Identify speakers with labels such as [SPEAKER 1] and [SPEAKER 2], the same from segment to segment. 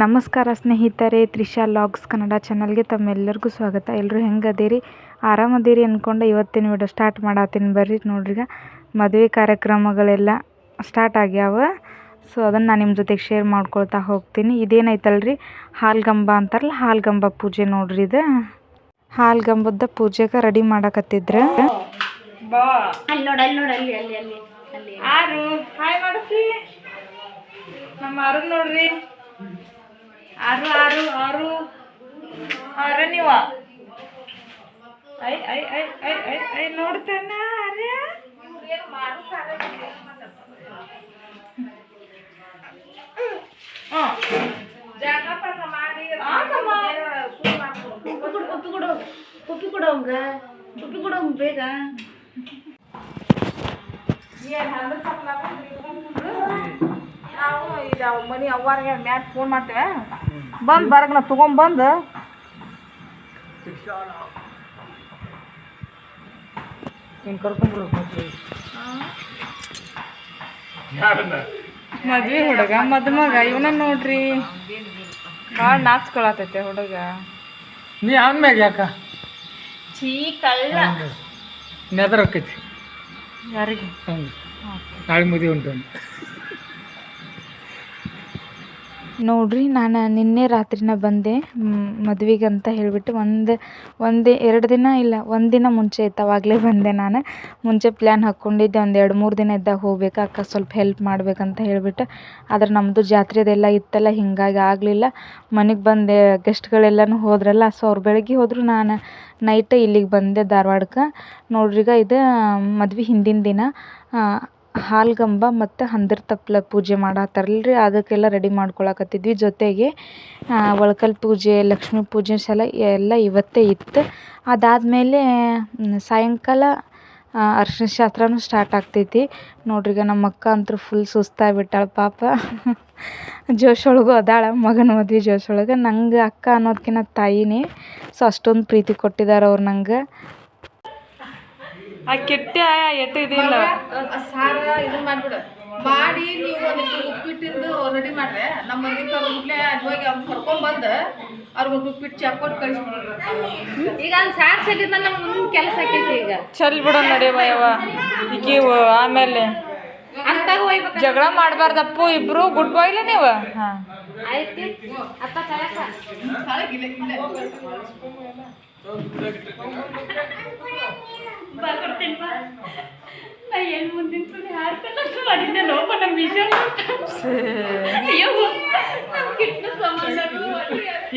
[SPEAKER 1] ನಮಸ್ಕಾರ ಸ್ನೇಹಿತರೆ ತ್ರಿಷಾ ಲಾಗ್ಸ್ ಕನ್ನಡ ಚಾನಲ್ಗೆ ತಮ್ಮೆಲ್ಲರಿಗೂ ಸ್ವಾಗತ. ಎಲ್ಲರೂ ಹೆಂಗೆ ಅದೀರಿ ಆರಾಮದೀರಿ ಅಂದ್ಕೊಂಡು ಇವತ್ತಿನ ವಿಡಿಯೋ ಸ್ಟಾರ್ಟ್ ಮಾಡತ್ತೀನಿ ಬರ್ರಿ ನೋಡ್ರಿ ಈಗ. ಮದುವೆ ಕಾರ್ಯಕ್ರಮಗಳೆಲ್ಲ ಸ್ಟಾರ್ಟ್ ಆಗ್ಯಾವ. ಸೊ ಅದನ್ನು ನಾನು ನಿಮ್ಮ ಜೊತೆಗೆ ಶೇರ್ ಮಾಡ್ಕೊಳ್ತಾ ಹೋಗ್ತೀನಿ. ಇದೇನೈತಲ್ರಿ? ಹಾಲ್ಗಂಬ ಅಂತಾರಲ್ಲ ಹಾಲ್ಗಂಬ ಪೂಜೆ ನೋಡ್ರಿ ಇದು. ಹಾಲ್ಗಂಬದ ಪೂಜೆಗೆ ರೆಡಿ ಮಾಡಕತ್ತಿದ್ರೆ.
[SPEAKER 2] ಅಲ್ಲಿ ಅಲ್ಲಿ ನೋಡು ಅಲ್ಲಿ ಅಲ್ಲಿ ಅಲ್ಲಿ ಅಲ್ಲಿ.
[SPEAKER 1] ಆರು. ಹಾಯ್ ಮಾಡಸಿ ನಮ್ಮ ಅರುಣ್ ನೋಡ್ರಿ. ಆರು ಆರು ಆರು ಆರು ನೀವ I I I I I I ನೋಡ್ತಾನ ಆರ್ಯ
[SPEAKER 2] ಉಪ್ಪು ಕೊಡು ಉಪ್ಪು ಕೊಡು ಉಪ್ಪು ಕೊಡು ಅವಂಗ ಉಪ್ಪು ಕೊಡು ಅವಂಗ ಬೇಗ
[SPEAKER 3] ನಾವು ಈಗ ಮನೆ ಅವ್ವಾರಿಗೆ ಮ್ಯಾಟ್ ಫೋನ್ ಮಾಡ್ತೇವೆ ಬಂದು ಬರಗ ನಾ ತೊಗೊಂಬಂದು ನೀನು ಕರ್ಕೊಂಡ್ಬಿಡ್ಬೇಕು
[SPEAKER 1] ಮದ್ವೆ. ಹುಡುಗ ಮದುಮಗ ಇವನ ನೋಡ್ರಿ. ಭಾಳ ನಾಚ್ಕೊಳತೈತೆ ಹುಡುಗ.
[SPEAKER 4] ನೀ ಆನ್ಮ್ಯಾಗ ಯಾಕ?
[SPEAKER 2] ಚೀ ಕಳ್ಳ.
[SPEAKER 4] ನೆದರಕ್ಕೈತಿ
[SPEAKER 1] ಯಾರಿಗೆ?
[SPEAKER 4] ಹಂಗೆ ನಾಳೆ ಮದುವೆ ಉಂಟು
[SPEAKER 1] ನೋಡ್ರಿ, ನಾನು ನಿನ್ನೆ ರಾತ್ರಿನ ಬಂದೆ ಮದ್ವೆಗೆ ಅಂತ ಹೇಳಿಬಿಟ್ಟು ಒಂದು ಒಂದು ಎರಡು ದಿನ ಇಲ್ಲ, ಒಂದು ದಿನ ಮುಂಚೆ ಇತ್ತು, ಅವಾಗಲೇ ಬಂದೆ ನಾನು. ಮುಂಚೆ ಪ್ಲ್ಯಾನ್ ಹಾಕ್ಕೊಂಡಿದ್ದೆ ಒಂದು ಎರಡು ಮೂರು ದಿನ ಇದ್ದಾಗ ಹೋಗ್ಬೇಕು, ಅಕ್ಕ ಸ್ವಲ್ಪ ಹೆಲ್ಪ್ ಮಾಡ್ಬೇಕಂತ ಹೇಳಿಬಿಟ್ಟು. ಆದ್ರೆ ನಮ್ಮದು ಜಾತ್ರೆದೆಲ್ಲ ಇತ್ತಲ್ಲ, ಹೀಗಾಗಿ ಆಗಲಿಲ್ಲ. ಮನೆಗೆ ಬಂದೆ ಗೆಸ್ಟ್ಗಳೆಲ್ಲನೂ ಹೋದ್ರಲ್ಲ ಸೊ ಅವ್ರು ಬೆಳಗ್ಗೆ ಹೋದರೂ ನಾನು. ನೈಟ್ ಇಲ್ಲಿಗೆ ಬಂದೆ ಧಾರವಾಡಕ್ಕೆ ನೋಡ್ರಿ ಈಗ ಇದು ಮದ್ವೆ ಹಿಂದಿನ ದಿನ. ಹಾಲ್ಗಂಬ ಮತ್ತು ಹಂದರ ತಪ್ಪಲ ಪೂಜೆ ಮಾಡತ್ತಾರಲ್ರಿ ಅದಕ್ಕೆಲ್ಲ ರೆಡಿ ಮಾಡ್ಕೊಳಕತ್ತಿದ್ವಿ. ಜೊತೆಗೆ ಒಳಕಲ್ ಪೂಜೆ, ಲಕ್ಷ್ಮೀ ಪೂಜೆ ಸಲ ಎಲ್ಲ ಇವತ್ತೇ ಇತ್ತು. ಅದಾದಮೇಲೆ ಸಾಯಂಕಾಲ ಅರ್ಶಿನ ಶಾಸ್ತ್ರನೂ ಸ್ಟಾರ್ಟ್ ಆಗ್ತೈತಿ. ನೋಡ್ರಿ ಈಗ ನಮ್ಮ ಅಕ್ಕ ಅಂತೂ ಫುಲ್ ಸುಸ್ತಾಗ್ಬಿಟ್ಟಾಳೆ ಪಾಪ. ಜೋಶ್ ಒಳಗೂ ಅದಾಳ, ಮಗನ ಮದ್ವೆ ಜೋಶೊಳಗೆ. ನಂಗೆ ಅಕ್ಕ ಅನ್ನೋದ್ಕಿಂತ ತಾಯಿನೇ. ಸೊ ಅಷ್ಟೊಂದು ಪ್ರೀತಿ ಕೊಟ್ಟಿದ್ದಾರೆ ಅವ್ರು ನಂಗೆ. ಆ ಕೆಟ್ಟ ಎಟ್ಟು ಇದಿಲ್ಲ.
[SPEAKER 3] ಸಾರ ಇದನ್ನ ಮಾಡ್ಬಿಡು. ಮಾಡಿ ನೀವು ಒಂದಿಷ್ಟು ಉಪ್ಪಿಟ್ಟಿಂದು ರೆಡಿ ಮಾಡ್ರೆ ನಮ್ಮ ಮಂದಿಗೆ ಅವ್ರ ಮುಟ್ಲೆ ಅಲ್ಲಿ ಹೋಗಿ ಅವ್ನ ಕರ್ಕೊಂಡ್ಬಂದು ಅವ್ರಿಗೆ ಒಂದು ಉಪ್ಪಿಟ್ಟು ಚಾಕ್ ಕೊಟ್ಟು ಕಳಿಸ್ಬಿಡ್ರಿ
[SPEAKER 2] ಈಗ ಅವ್ನು ಸಾರ್ ಸಲಿಂದ ನಮ್ಗೆ ಮುಂದೆ ಕೆಲಸ ಆಕೈತಿ ಈಗ.
[SPEAKER 1] ಚಲ್ ಬಿಡ ನಡೆಯವ ಯವ ಈಕಿ ಆಮೇಲೆ
[SPEAKER 2] ಅಂತಾಗ ಹೋಯ್ಬೇಕು
[SPEAKER 1] ಜಗಳ ಮಾಡಬಾರ್ದಪ್ಪ ಇಬ್ರು ಗುಡ್ ಬಾಯ್ ನೀವು? ಹಾಂ.
[SPEAKER 2] ಆಯ್ತು ಅತ್ತ ತಳಕ. ಬರ್ಕೊಡ್ತೀನಿ ಬಾ ನಾ ಏನು ಮುಂದಿನ ಯಾರು ಕಲ್ಲಷ್ಟು ಮಾಡಿದ್ದೆ ನೋಪ ನಮ್ಮ ವಿಷಯ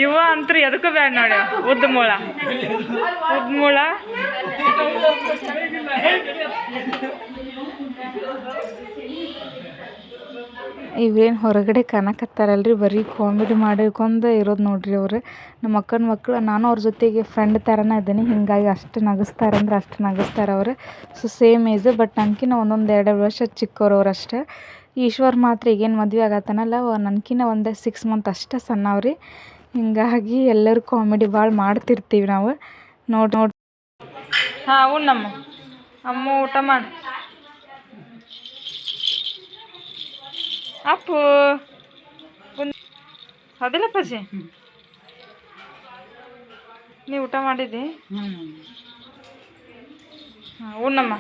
[SPEAKER 1] ಇವ ಅಂತ್ರಿ ಎದಕ್ಕೂ ಬ್ಯಾಡ ನೋಡಿ ಉದ್ದ ಮೂಳ. ಉದ್ದ ಮೂಳ. ಇವೇನು ಹೊರಗಡೆ ಕಾಣಕತ್ತಾರಲ್ರಿ ಬರೀ ಕಾಮಿಡಿ ಮಾಡಿಕೊಂಡು ಇರೋದು ನೋಡ್ರಿ ಅವರು. ನಮ್ಮ ಅಕ್ಕನ ಮಕ್ಕಳು ನಾನು ಅವ್ರ ಜೊತೆಗೆ ಫ್ರೆಂಡ್ ಥರನೇ ಇದ್ದೀನಿ. ಹೀಗಾಗಿ ಅಷ್ಟು ನಗಿಸ್ತಾರೆ ಅಂದ್ರೆ ಅಷ್ಟು ನಗಿಸ್ತಾರೆ ಅವರು. ಸೊ ಸೇಮ್ ಏಜ್ ಬಟ್ ನನ್ಕಿನ ಒಂದೊಂದು ಎರಡು ವರ್ಷ ಚಿಕ್ಕವ್ರು ಅವ್ರು ಅಷ್ಟೇ. ಈಶ್ವರ್ ಮಾತ್ರ ಈಗೇನು ಮದುವೆ ಆಗತ್ತಾನಲ್ಲ? ನನಗಿನ್ನ ಒಂದು ಸಿಕ್ಸ್ ಮಂತ್ ಅಷ್ಟೇ ಸಣ್ಣವ್ರಿ. ಹಿಂಗಾಗಿ ಎಲ್ಲರೂ ಕಾಮಿಡಿ ಭಾಳ ಮಾಡ್ತಿರ್ತೀವಿ ನಾವು. ನೋಡಿ ನೋಡಿ. ಹಾಂ ಉಣ್ಣಮ್ಮ ಅಮ್ಮ, ಊಟ ಮಾಡಿ. ಅಪ್ಪು ಅದಿಲ್ಲ ಪಜಿ ನೀವು ಊಟ ಮಾಡಿದ್ದಿ? ಹಾಂ ಉಣ್ಣಮ್ಮ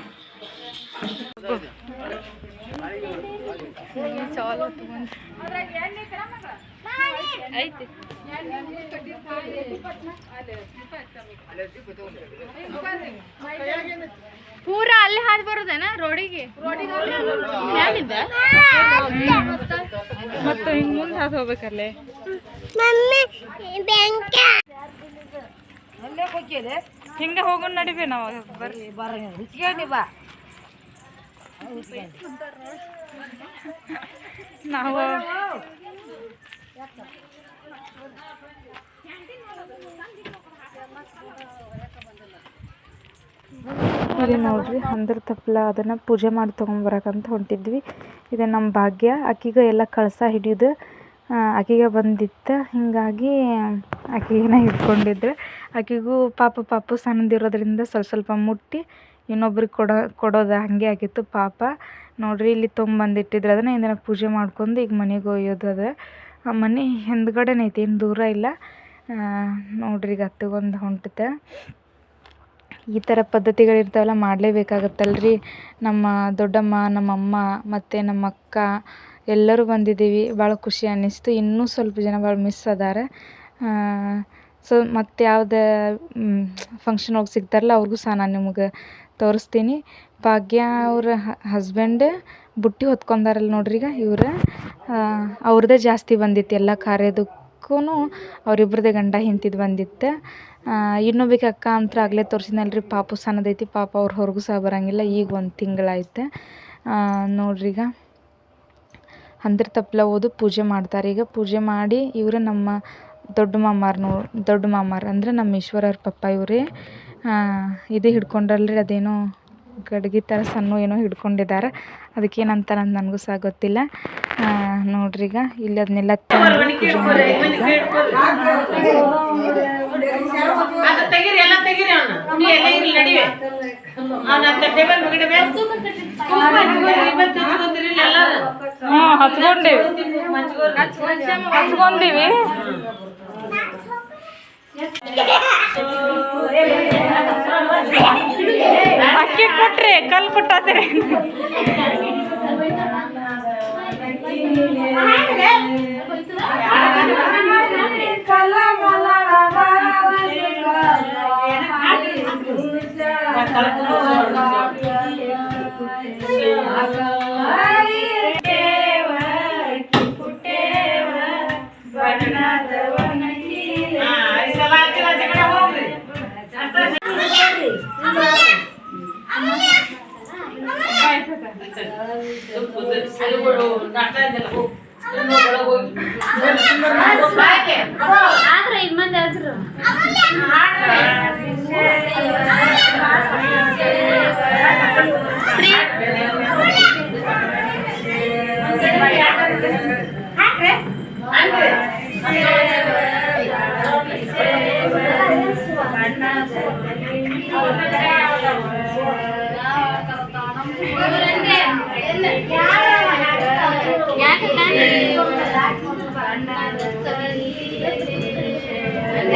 [SPEAKER 2] ಐತಿ ಪೂರ ಅಲ್ಲಿ ಹಾದು ಬರೋದೇನ ರೋಡಿಗೆ? ಮ್ಯಾಲಿಂದ?
[SPEAKER 1] ಮತ್ತು ಹಿಂಗೆ ಮುಂದೆ ಹಾದು ಹೋಗ್ಬೇಕಲ್ಲೇ? ಹಿಂಗೆ ಹೋಗೋಣ ನಡಿಬೇ ನಾವು. ಬರ್ರಿ
[SPEAKER 3] ಬಾ.
[SPEAKER 1] ನಾವು ಇಲ್ಲಿ ನೋಡ್ರಿ ಹಂದರ ತಪ್ಪಲ ಅದನ್ನು ಪೂಜೆ ಮಾಡಿ ತೊಗೊಂಬರಕಂತ ಹೊಂಟಿದ್ವಿ. ಇದು ನಮ್ಮ ಭಾಗ್ಯ. ಆಕಿಗೆ ಎಲ್ಲ ಕಳಸ ಹಿಡಿಯೋದು ಆಕಿಗೆ ಬಂದಿತ್ತು. ಹೀಗಾಗಿ ಆಕಿಗೆನ ಇಟ್ಕೊಂಡಿದ್ರೆ ಆಕಿಗೂ ಪಾಪ, ಪಾಪು ಸಣ್ಣದಿರೋದ್ರಿಂದ ಸ್ವಲ್ಪ ಸ್ವಲ್ಪ ಮುಟ್ಟಿ ಇನ್ನೊಬ್ರಿಗೆ ಕೊಡೋ, ಕೊಡೋದು ಹಾಗೆ ಆಗಿತ್ತು ಪಾಪ. ನೋಡ್ರಿ, ಇಲ್ಲಿ ತೊಗೊಂಬಂದಿಟ್ಟಿದ್ರು. ಅದನ್ನು ಇಂದಿನ ಪೂಜೆ ಮಾಡ್ಕೊಂಡು ಈಗ ಮನೆಗೆ ಒಯ್ಯೋದು ಅದ. ಆ ಮನೆ ಹಿಂದ್ಗಡೆನೇ ಐತಿ, ಏನು ದೂರ ಇಲ್ಲ. ನೋಡ್ರಿ ಈಗ ಹತ್ತಿಗೊಂದು ಹೊಂಟತೆ ಈ ಥರ ಪದ್ಧತಿಗಳಿರ್ತಾವಲ್ಲ, ಮಾಡಲೇಬೇಕಾಗತ್ತಲ್ರಿ. ನಮ್ಮ ದೊಡ್ಡಮ್ಮ, ನಮ್ಮಮ್ಮ ಮತ್ತು ನಮ್ಮ ಅಕ್ಕ ಎಲ್ಲರೂ ಬಂದಿದ್ದೀವಿ. ಭಾಳ ಖುಷಿ ಅನ್ನಿಸ್ತು. ಇನ್ನೂ ಸ್ವಲ್ಪ ಜನ ಭಾಳ ಮಿಸ್ ಅದಾರ. ಸೊ ಮತ್ತು ಯಾವುದೇ ಫಂಕ್ಷನ್ ಹೋಗಿ ಸಿಗ್ತಾರಲ್ಲ, ಅವ್ರಿಗೂ ಸಹ ನಾನು ನಿಮ್ಗೆ ತೋರಿಸ್ತೀನಿ. ಭಾಗ್ಯ ಅವ್ರ ಹಸ್ಬೆಂಡ್ ಬುಟ್ಟಿ ಹೊತ್ಕೊಂಡಾರಲ್ಲ ನೋಡ್ರಿ ಈಗ ಇವ್ರು. ಅವ್ರದ್ದೇ ಜಾಸ್ತಿ ಬಂದಿತ್ತು ಎಲ್ಲ ಕಾರ್ಯದಕ್ಕೂ ಅವರಿಬ್ರದ್ದೇ ಗಂಡ ಹಿಂತಿದ್ದು ಬಂದಿತ್ತು. ಇನ್ನೊಬ್ಬಾಕಿ ಅಕ್ಕ ಅಂತ ಆಗಲೇ ತೋರಿಸಿದ್ನಲ್ಲ ರೀ ಪಾಪು ಸಣ್ಣದೈತಿ, ಪಾಪ ಅವ್ರು ಹೊರಗೂ ಸಹ ಬರೋಂಗಿಲ್ಲ, ಈಗ ಒಂದು ತಿಂಗಳಾಯ್ತು. ನೋಡ್ರಿ ಈಗ. ಅಂದ್ರ ತಪ್ಪಲ ಓದು, ಪೂಜೆ ಮಾಡ್ತಾರೆ. ಈಗ ಪೂಜೆ ಮಾಡಿ ಇವರು ನಮ್ಮ ದೊಡ್ಡ ಮಾಮಾರ್ ನೋ, ದೊಡ್ಡ ಮಾಮಾರ್ ಅಂದರೆ ನಮ್ಮ ಈಶ್ವರವ್ರ ಪಪ್ಪ ಇವರೇ. ಇದು ಹಿಡ್ಕೊಂಡ್ರಲ್ರಿ ಅದೇನೋ ಗಡ್ಗೆ ಥರ ಸಣ್ಣ ಏನೋ ಹಿಡ್ಕೊಂಡಿದ್ದಾರೆ. ಅದಕ್ಕೆ ಏನಂತಾರೆ ಅಂತ ನನಗೂ ಸಹ ಗೊತ್ತಿಲ್ಲ. ನೋಡ್ರಿ ಈಗ ಇಲ್ಲಿ ಅದನ್ನೆಲ್ಲ ಹಚ್ಕೊಂಡಿವಿ. ಹಚ್ಕೊಂಡೀವಿ. ಅಕ್ಕಿ ಕೊಟ್ರಿ ಕಲ್ ಕೊಟ್ಟಾತಿರಿ
[SPEAKER 2] ಆದ್ರೆ ಇದ್ ಮಂದಿ ಆದ್ರು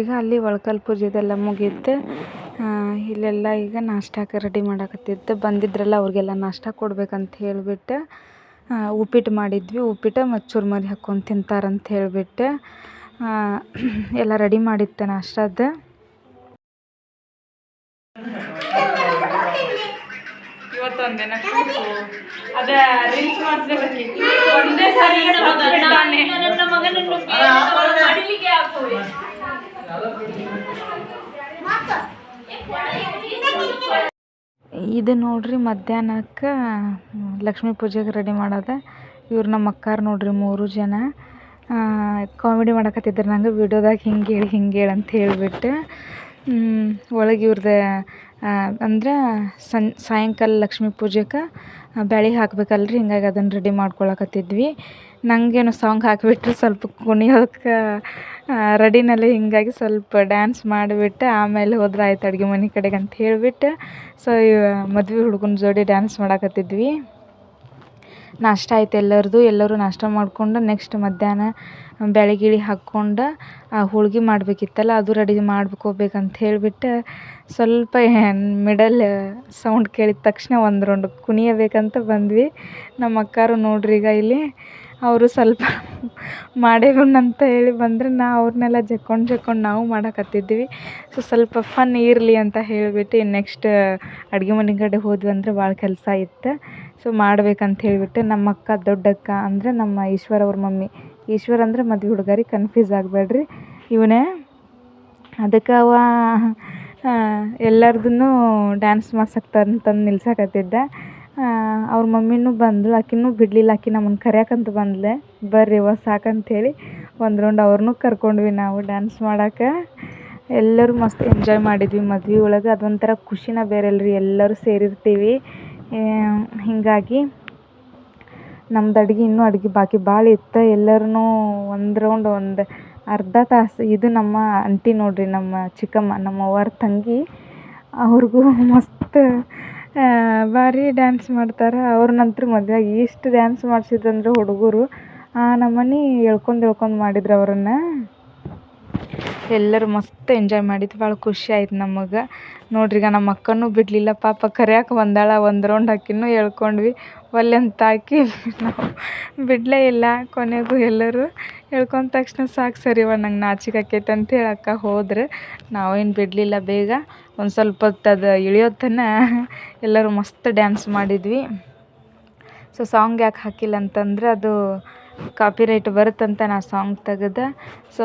[SPEAKER 1] ಈಗ ಅಲ್ಲಿ ಒಳಕಲ್ ಪೂಜೆದೆಲ್ಲ ಮುಗೀತು ಇಲ್ಲೆಲ್ಲ ಈಗ ನಾಷ್ಟಕ್ಕೆ ರೆಡಿ ಮಾಡಾಕತ್ತಿದ್ದು. ಬಂದಿದ್ರಲ್ಲ ಅವ್ರಿಗೆಲ್ಲ ನಾಷ್ಟ ಕೊಡ್ಬೇಕಂತ ಹೇಳಿಬಿಟ್ಟು. ಉಪ್ಪಿಟ್ಟು ಮಾಡಿದ್ವಿ. ಉಪ್ಪಿಟ್ಟು ಮತ್ತು ಚುರ್ಮರಿ ಹಾಕ್ಕೊಂಡು ತಿಂತಾರಂತ ಹೇಳಿಬಿಟ್ಟು. ಎಲ್ಲ ರೆಡಿ ಮಾಡಿತ್ತು ನಾಷ್ಟದ ಇವತ್ತೊಂದಿನ ಅದ ರೀಲ್ಸ್ ಮಾಡಿಸ್ಲೇಬೇಕಿತ್ತು ಒಂದೇ ಸಾರಿ
[SPEAKER 2] ನನ್ನ ಮಗನನ್ನು ಮಡಿಲಿಗೆ ಹಾಕುವೆ
[SPEAKER 1] ಇದು ನೋಡ್ರಿ ಮಧ್ಯಾಹ್ನಕ್ಕೆ ಲಕ್ಷ್ಮೀ ಪೂಜೆಗೆ ರೆಡಿ ಮಾಡೋದ. ಇವ್ರು ನಮ್ಮ ಅಕ್ಕಾರು ನೋಡ್ರಿ ಮೂರು ಜನ. ಕಾಮಿಡಿ ಮಾಡಕತ್ತಿದ್ರು ನಂಗೆ ವಿಡಿಯೋದಾಗ ಹಿಂಗೆ ಹೇಳಿ ಹಿಂಗೆ ಹೇಳಿ ಅಂತ ಹೇಳಿಬಿಟ್ಟು. ಒಳಗೆ ಇವ್ರದ್ದು ಅಂದ್ರೆ ಸನ್, ಸಾಯಂಕಾಲ ಲಕ್ಷ್ಮೀ ಪೂಜೆಗೆ ಬ್ಯಾಳೆ ಹಾಕ್ಬೇಕಲ್ರಿ, ಹಿಂಗಾಗಿ ಅದನ್ನು ರೆಡಿ ಮಾಡ್ಕೊಳಕತ್ತಿದ್ವಿ. ನನಗೇನು ಸಾಂಗ್ ಹಾಕಿಬಿಟ್ರು ಸ್ವಲ್ಪ ಕುಣಿಯೋದಕ್ಕೆ ರೆಡಿನಲ್ಲಿ ಹಿಂಗಾಗಿ ಸ್ವಲ್ಪ ಡ್ಯಾನ್ಸ್ ಮಾಡಿಬಿಟ್ಟು, ಆಮೇಲೆ ಹೋದ್ರೆ ಆಯ್ತು ಅಡುಗೆ ಮನೆ ಕಡೆಗೆ ಅಂತ ಹೇಳಿಬಿಟ್ಟು ಸೊ ಮದುವೆ ಹುಡುಗನ ಜೋಡಿ ಡ್ಯಾನ್ಸ್ ಮಾಡಕತ್ತಿದ್ವಿ. ನಾಷ್ಟ ಆಯ್ತು ಎಲ್ಲರದು, ಎಲ್ಲರೂ ನಾಷ್ಟ ಮಾಡಿಕೊಂಡು ನೆಕ್ಸ್ಟ್ ಮಧ್ಯಾಹ್ನ ಬ್ಯಾಳೆ ಗೀಳಿ ಹಾಕ್ಕೊಂಡು ಹೋಳ್ಗೆ ಮಾಡಬೇಕಿತ್ತಲ್ಲ, ಅದು ರೆಡಿ ಮಾಡ್ಕೋಬೇಕಂತ ಹೇಳಿಬಿಟ್ಟು ಸ್ವಲ್ಪ ಮಿಡಲ್ ಸೌಂಡ್ ಕೇಳಿದ ತಕ್ಷಣ ಒಂದು ರೌಂಡ್ ಕುಣಿಯಬೇಕಂತ ಬಂದ್ವಿ. ನಮ್ಮ ಅಕ್ಕಾರು ನೋಡ್ರಿ ಈಗ ಇಲ್ಲಿ, ಅವರು ಸ್ವಲ್ಪ ಮಾಡೇವನಂತ ಅಂತ ಹೇಳಿ ಬಂದರೆ ನಾ ಅವ್ರನ್ನೆಲ್ಲ ಜಕ್ಕೊಂಡು ಜಕ್ಕೊಂಡು ನಾವು ಮಾಡಕತ್ತಿದ್ವಿ. ಸೊ ಸ್ವಲ್ಪ ಫನ್ ಇರಲಿ ಅಂತ ಹೇಳಿಬಿಟ್ಟು ನೆಕ್ಸ್ಟ್ ಅಡುಗೆ ಮನೆ ಕಡೆ ಹೋದ್ವಿ ಅಂದರೆ ಭಾಳ ಕೆಲಸ ಇತ್ತು. ಸೊ ಮಾಡ್ಬೇಕಂತ ಹೇಳಿಬಿಟ್ಟು ನಮ್ಮ ಅಕ್ಕ, ದೊಡ್ಡಕ್ಕ ಅಂದರೆ ನಮ್ಮ ಈಶ್ವರ ಅವ್ರ ಮಮ್ಮಿ ಈಶ್ವರ್ ಅಂದ್ರೆ ಮದ್ವೆ ಹುಡುಗ ಕನ್ಫ್ಯೂಸ್ ಆಗಬೇಡ್ರಿ. ಇವನೇ ಅದಕ್ಕೆ ಅವ ಎಲ್ಲರ್ದೂ ಡ್ಯಾನ್ಸ್ ಮಾಡ್ಸಕ್ತಾರೆ ಅಂತಂದು ನಿಲ್ಸಕತ್ತಿದ್ದ. ಅವ್ರ ಮಮ್ಮಿನೂ ಬಂದಳು, ಆಕಿನೂ ಬಿಡಲಿಲ್ಲ, ಆಕಿ ನಮ್ಮನ್ನು ಕರ್ಯಾಕಂತ ಬಂದ್ಲೆ. ಬರ್ರಿ ಇವ ಸಾಕಂತೇಳಿ ಒಂದು ರೌಂಡ್ ಅವ್ರನ್ನೂ ಕರ್ಕೊಂಡ್ವಿ ನಾವು ಡ್ಯಾನ್ಸ್ ಮಾಡೋಕೆ. ಎಲ್ಲರೂ ಮಸ್ತ್ ಎಂಜಾಯ್ ಮಾಡಿದ್ವಿ ಮದ್ವೆ ಒಳಗೆ. ಅದೊಂಥರ ಖುಷಿನೇ ಬೇರೆ ಅಲ್ರಿ ಎಲ್ಲರೂ ಸೇರಿರ್ತೀವಿ. ಹೀಗಾಗಿ ನಮ್ದು ಅಡ್ಗೆ ಇನ್ನೂ ಅಡ್ಗೆ ಬಾಕಿ ಭಾಳ ಇತ್ತು. ಎಲ್ಲರೂ ಒಂದು ರೌಂಡ್ ಒಂದು ಅರ್ಧ ತಾಸು ಇದು ನಮ್ಮ ಅಂಟಿ ನೋಡಿರಿ, ನಮ್ಮ ಚಿಕ್ಕಮ್ಮ, ನಮ್ಮ ಅವ್ವರ ತಂಗಿ. ಅವ್ರಿಗೂ ಮಸ್ತ್ ಭಾರಿ ಡ್ಯಾನ್ಸ್ ಮಾಡ್ತಾರೆ. ಅವ್ರನ್ನಂತೂ ಮದ್ವೆಯಾಗ ಇಷ್ಟು ಡ್ಯಾನ್ಸ್ ಮಾಡ್ಸಿದ್ರಂದ್ರೆ ಹುಡುಗರು. ಆ ಎಳ್ಕೊಂಡು ಎಳ್ಕೊಂಡು ಮಾಡಿದ್ರು ಅವರನ್ನು. ಎಲ್ಲರೂ ಮಸ್ತ್ ಎಂಜಾಯ್ ಮಾಡಿದ್ವಿ. ಭಾಳ ಖುಷಿ ಆಯ್ತು ನಮಗೆ. ನೋಡ್ರಿ ಈಗ ನಮ್ಮ ಅಕ್ಕನೂ ಬಿಡಲಿಲ್ಲ. ಪಾಪ ಕರೆಯಕ್ಕೆ ಬಂದಾಳ, ಒಂದು ರೌಂಡ್ ಹಾಕಿನೂ ಹೇಳ್ಕೊಂಡ್ವಿ. ಒಲ್ಲೆ ಅಂತ ಆಕಿ ನಾವು ಬಿಡಲೇ ಇಲ್ಲ ಕೊನೆಗೂ ಎಲ್ಲರೂ. ಹೇಳ್ಕೊಂಡ ತಕ್ಷಣ ಸಾಕು ಸರಿಯವ್ವ ನಂಗೆ ನಾಚಿಕೆ ಆಕೈತೆ ಅಂತ ಹೇಳಕ್ಕ ಹೋದ್ರೆ. ನಾವೇನು ಬಿಡಲಿಲ್ಲ ಬೇಗ. ಒಂದು ಸ್ವಲ್ಪ ಹೊತ್ತು ಅದು ಇಳಿಯೋತನ ಎಲ್ಲರೂ ಮಸ್ತ್ ಡ್ಯಾನ್ಸ್ ಮಾಡಿದ್ವಿ. ಸೊ ಸಾಂಗ್ ಯಾಕೆ ಹಾಕಿಲ್ಲ ಅಂತಂದ್ರೆ ಅದು ಕಾಪಿರೈಟ್ ಬರುತ್ತಂತ ನಾ ಸಾಂಗ್ ತೆಗೆದ. ಸೊ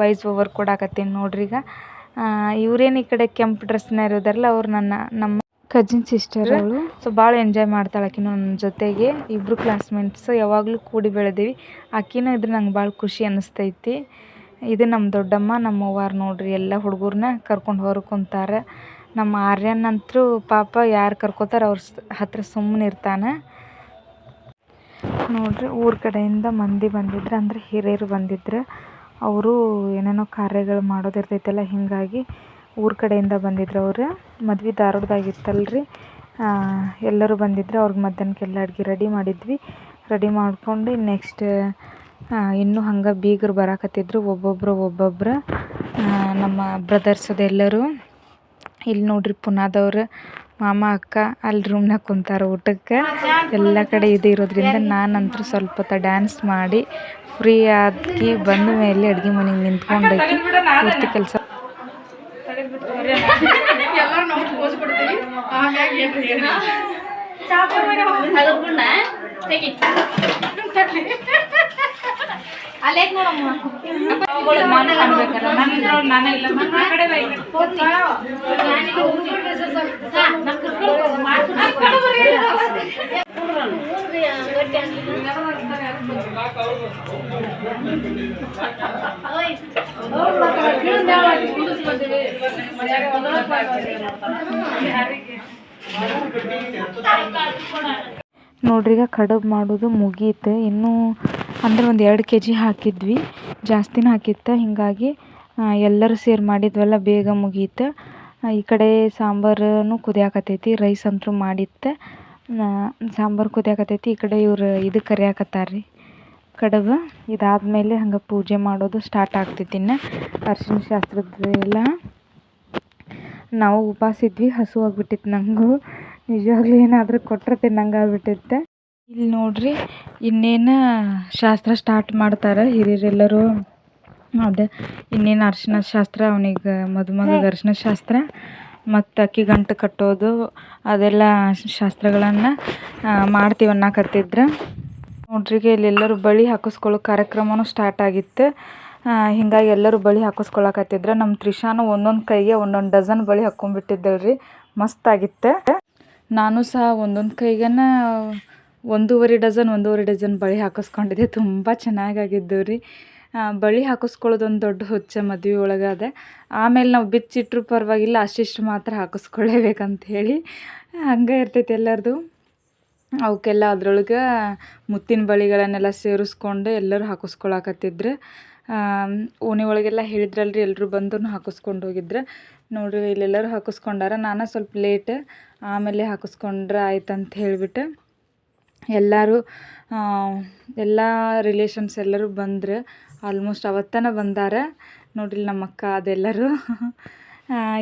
[SPEAKER 1] ವಾಯ್ಸ್ ಓವರ್ ಕೊಡಾಕತ್ತೀನಿ ನೋಡ್ರಿ ಈಗ. ಇವ್ರೇನು ಈ ಕಡೆ ಕೆಂಪು ಡ್ರೆಸ್ನ ಇರೋದಾರಲ್ಲ ಅವ್ರು ನನ್ನ, ನಮ್ಮ ಕಜಿನ್ ಸಿಸ್ಟರ್ ಅವಳು. ಸೊ ಭಾಳ ಎಂಜಾಯ್ ಮಾಡ್ತಾಳೆ ನನ್ನ ಜೊತೆಗೆ. ಇಬ್ಬರು ಕ್ಲಾಸ್ಮೇಟ್ಸ್ ಯಾವಾಗಲೂ ಕೂಡಿ ಬೆಳೆದೀವಿ. ಆಕಿನೂ ಇದ್ರೆ ನಂಗೆ ಭಾಳ ಖುಷಿ ಅನ್ನಿಸ್ತೈತಿ. ಇದು ನಮ್ಮ ದೊಡ್ಡಮ್ಮ ನಮ್ಮ ಅವ್ವಾರು ನೋಡ್ರಿ, ಎಲ್ಲ ಹುಡುಗರನ್ನ ಕರ್ಕೊಂಡು ಹೊರಕೊಂತಾರೆ ಕುಂತಾರೆ. ನಮ್ಮ ಆರ್ಯನ್ ಅಂತೂ ಪಾಪ ಯಾರು ಕರ್ಕೋತಾರೆ ಅವ್ರ ಹತ್ರ ಸುಮ್ಮನೆ ಇರ್ತಾನೆ. ನೋಡ್ರಿ, ಊರ ಕಡೆಯಿಂದ ಮಂದಿ ಬಂದಿದ್ರು, ಅಂದ್ರೆ ಹಿರಿಯರು ಬಂದಿದ್ರು, ಅವರು ಏನೇನೋ ಕಾರ್ಯಗಳು ಮಾಡೋದಿರ್ತೈತಲ್ಲ ಹೀಗಾಗಿ ಊರ ಕಡೆಯಿಂದ ಬಂದಿದ್ರು ಅವರು. ಮದ್ವೆ ಧಾರವಾಡದಾಗಿತ್ತಲ್ರಿ ಎಲ್ಲರೂ ಬಂದಿದ್ರು, ಅವ್ರಿಗೆ ಮಧ್ಯಾಹ್ನಕ್ಕೆಲ್ಲ ಅಡುಗೆ ರೆಡಿ ಮಾಡಿದ್ವಿ. ರೆಡಿ ಮಾಡ್ಕೊಂಡು ನೆಕ್ಸ್ಟ್ ಇನ್ನೂ ಹಂಗೆ ಬೀಗರು ಬರಾಕತ್ತಿದ್ರು ಒಬ್ಬೊಬ್ಬರು ಒಬ್ಬೊಬ್ರು. ನಮ್ಮ ಬ್ರದರ್ಸ್ ಎಲ್ಲರೂ ಇಲ್ಲಿ ನೋಡ್ರಿ ಪುನಾದವ್ರು ಮಾಮ ಅಕ್ಕ ಅಲ್ಲಿ ರೂಮ್ನಾಗ ಕುಂತಾರೆ ಊಟಕ್ಕೆ. ಎಲ್ಲ ಕಡೆ ಇದು ಇರೋದ್ರಿಂದ ನಾನಂತೂ ಸ್ವಲ್ಪ ಹೊತ್ತು ಡ್ಯಾನ್ಸ್ ಮಾಡಿ ಫ್ರೀ ಆಗಿ ಬಂದ ಮೇಲೆ ಅಡುಗೆ ಮನೆಗೆ ನಿಂತ್ಕೊಂಡೈತಿ. ಪೂರ್ತಿ ಕೆಲಸ.
[SPEAKER 3] ಆಮ್ಯಾಗ
[SPEAKER 1] ಕಡೆ ಬೈ ನೋಡ್ರಿ ಈಗ ಕಡುಬು ಮಾಡೋದು ಮುಗೀತು. ಇನ್ನೂ ಅಂದ್ರೆ ಒಂದು ಎರಡು ಕೆ ಜಿ ಹಾಕಿದ್ವಿ. ಜಾಸ್ತಿನ ಹಾಕಿತ್ತು. ಹೀಗಾಗಿ ಎಲ್ಲರೂ ಸೇರಿ ಮಾಡಿದ್ವಲ್ಲ, ಬೇಗ ಮುಗೀತು. ಈ ಕಡೆ ಸಾಂಬಾರು ಕುದಿಯಾಕತ್ತೈತಿ ರೈಸ್ ಅಂತೂ ಮಾಡಿತ್ತು. ಸಾಂಬಾರು ಕುದಿಯಾಕತ್ತೈತಿ ಈ ಕಡೆ ಇವ್ರು ಇದು ಕರಿಯಾಕತ್ತಾರ ರೀ ಕಡುಬು, ಇದಾದಮೇಲೆ ಹಂಗೆ ಪೂಜೆ ಮಾಡೋದು ಸ್ಟಾರ್ಟ್ ಆಗ್ತೈತಿ ಇನ್ನು. ಅರ್ಶಿನ ಶಾಸ್ತ್ರದ್ದು ಎಲ್ಲ ನಾವು ಉಪವಾಸ ಇದ್ವಿ ಹಸು ಆಗ್ಬಿಟ್ಟಿತ್ತು ನನಗೂ ನಿಜವಾಗ್ಲೂ ಏನಾದರೂ ಕೊಟ್ಟರೆ ತಿನ್ನಂಗೆ ಆಗ್ಬಿಟ್ಟಿತ್ತು ಇಲ್ಲಿ ನೋಡ್ರಿ ಇನ್ನೇನು ಶಾಸ್ತ್ರ ಸ್ಟಾರ್ಟ್ ಮಾಡ್ತಾರೆ ಹಿರಿಯರೆಲ್ಲರೂ. ಅದೇ ಇನ್ನೇನು ಅರ್ಶಿನ ಶಾಸ್ತ್ರ ಅವನಿಗೆ ಮದುಮಗ ಅರ್ಶಿನ ಶಾಸ್ತ್ರ ಮತ್ತು ಅಕ್ಕಿ ಗಂಟು ಕಟ್ಟೋದು ಅದೆಲ್ಲ ಶಾಸ್ತ್ರಗಳನ್ನು ಮಾಡ್ತೀವಿ ಅನ್ನಕತ್ತಿದ್ರು. ನೋಡ್ರಿ ಈಗ ಇಲ್ಲೆಲ್ಲರೂ ಬಳಿ ಹಾಕಿಸ್ಕೊಳ್ಳೋ ಕಾರ್ಯಕ್ರಮನೂ ಸ್ಟಾರ್ಟ್ ಆಗಿತ್ತು. ಹಿಂಗಾಗಿ ಎಲ್ಲರೂ ಬಳಿ ಹಾಕಿಸ್ಕೊಳಕತ್ತಿದ್ರು. ನಮ್ಮ ತ್ರಿಷಾನು ಒಂದೊಂದು ಕೈಗೆ ಒಂದೊಂದು ಡಜನ್ ಬಳಿ ಹಾಕ್ಕೊಂಡ್ಬಿಟ್ಟಿದ್ದಳು ರೀ ಮಸ್ತಾಗಿತ್ತು ನಾನು ಸಹ ಒಂದೊಂದು ಕೈಗನ ಒಂದೂವರೆ ಡಜನ್ ಒಂದೂವರೆ ಡಜನ್ ಬಳೆ ಹಾಕಿಸ್ಕೊಂಡಿದ್ದೆ. ತುಂಬ ಚೆನ್ನಾಗಾಗಿದ್ದವು ರೀ ಬಳೆ ಹಾಕಿಸ್ಕೊಳ್ಳೋದೊಂದು ದೊಡ್ಡ ಹುಚ್ಚ ಮದುವೆ ಒಳಗೆ ಅದ ಆಮೇಲೆ ನಾವು ಬಿಚ್ಚಿಟ್ರೂ ಪರವಾಗಿಲ್ಲ, ಅಷ್ಟಿಷ್ಟು ಮಾತ್ರ ಹಾಕಿಸ್ಕೊಳ್ಳೇಬೇಕಂತ ಹೇಳಿ. ಹಂಗೆ ಇರ್ತೈತೆ ಎಲ್ಲರದು. ಅವಕ್ಕೆಲ್ಲ ಅದ್ರೊಳಗೆ ಮುತ್ತಿನ ಬಳಿಗಳನ್ನೆಲ್ಲ ಸೇರಿಸ್ಕೊಂಡು ಎಲ್ಲರೂ ಹಾಕಿಸ್ಕೊಳಕತ್ತಿದ್ರು. ಓಣಿ ಒಳಗೆಲ್ಲ ಹೇಳಿದ್ರಲ್ರಿ ಎಲ್ಲರೂ ಬಂದು ಹಾಕಿಸ್ಕೊಂಡು ಹೋಗಿದ್ರು. ನೋಡ್ರಿ, ಇಲ್ಲೆಲ್ಲರೂ ಹಾಕಿಸ್ಕೊಂಡಾರ. ನಾನು ಸ್ವಲ್ಪ ಲೇಟ್ ಆಮೇಲೆ ಹಾಕಿಸ್ಕೊಂಡ್ರೆ ಆಯ್ತು ಅಂತ ಹೇಳಿಬಿಟ್ಟು. ಎಲ್ಲರೂ ಎಲ್ಲ ರಿಲೇಷನ್ಸ್ ಎಲ್ಲರೂ ಬಂದರು ಆಲ್ಮೋಸ್ಟ್ ಅವತ್ತನ ಬಂದಾರ. ನೋಡ್ರಿ ನಮ್ಮ ಅಕ್ಕ ಅದೆಲ್ಲರೂ.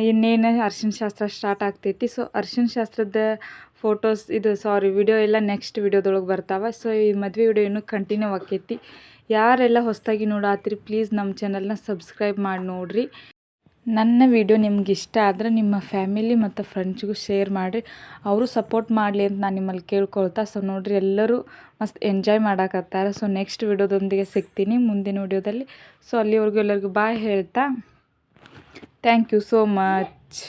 [SPEAKER 1] ಇನ್ನೇನು ಅರ್ಶಿನ ಶಾಸ್ತ್ರ ಸ್ಟಾರ್ಟ್ ಆಗ್ತೈತಿ. ಸೊ ಅರ್ಶಿನ ಶಾಸ್ತ್ರದ ಫೋಟೋಸ್ ಇದು ಸಾರಿ ವಿಡಿಯೋ ಎಲ್ಲ ನೆಕ್ಸ್ಟ್ ವಿಡಿಯೋದೊಳಗೆ ಬರ್ತಾವೆ. ಸೊ ಈ ಮದುವೆ ವಿಡಿಯೋ ಇನ್ನೂ ಕಂಟಿನ್ಯೂ ಆಕೈತಿ ಯಾರೆಲ್ಲ ಹೊಸದಾಗಿ ನೋಡಾತ್ರಿ ಪ್ಲೀಸ್ ನಮ್ಮ ಚಾನಲ್ನ ಸಬ್ಸ್ಕ್ರೈಬ್ ಮಾಡಿ ನೋಡಿರಿ. ನನ್ನ ವಿಡಿಯೋ ನಿಮ್ಗೆ ಇಷ್ಟ ಆದರೆ ನಿಮ್ಮ ಫ್ಯಾಮಿಲಿ ಮತ್ತು ಫ್ರೆಂಡ್ಸ್ಗೂ ಶೇರ್ ಮಾಡಿರಿ. ಅವರು ಸಪೋರ್ಟ್ ಮಾಡಲಿ ಅಂತ ನಾನು ನಿಮ್ಮಲ್ಲಿ ಕೇಳ್ಕೊಳ್ತಾ. ಸೊ ನೋಡಿರಿ, ಎಲ್ಲರೂ ಮಸ್ತ್ ಎಂಜಾಯ್ ಮಾಡಾಕತ್ತಾರೆ. ಸೊ ನೆಕ್ಸ್ಟ್ ವಿಡಿಯೋದೊಂದಿಗೆ ಸಿಗ್ತೀನಿ ಮುಂದಿನ ವಿಡಿಯೋದಲ್ಲಿ. ಸೊ ಅಲ್ಲಿವರೆಗೂ ಎಲ್ಲರಿಗೂ ಬಾಯ್ ಹೇಳ್ತಾ. Thank you so much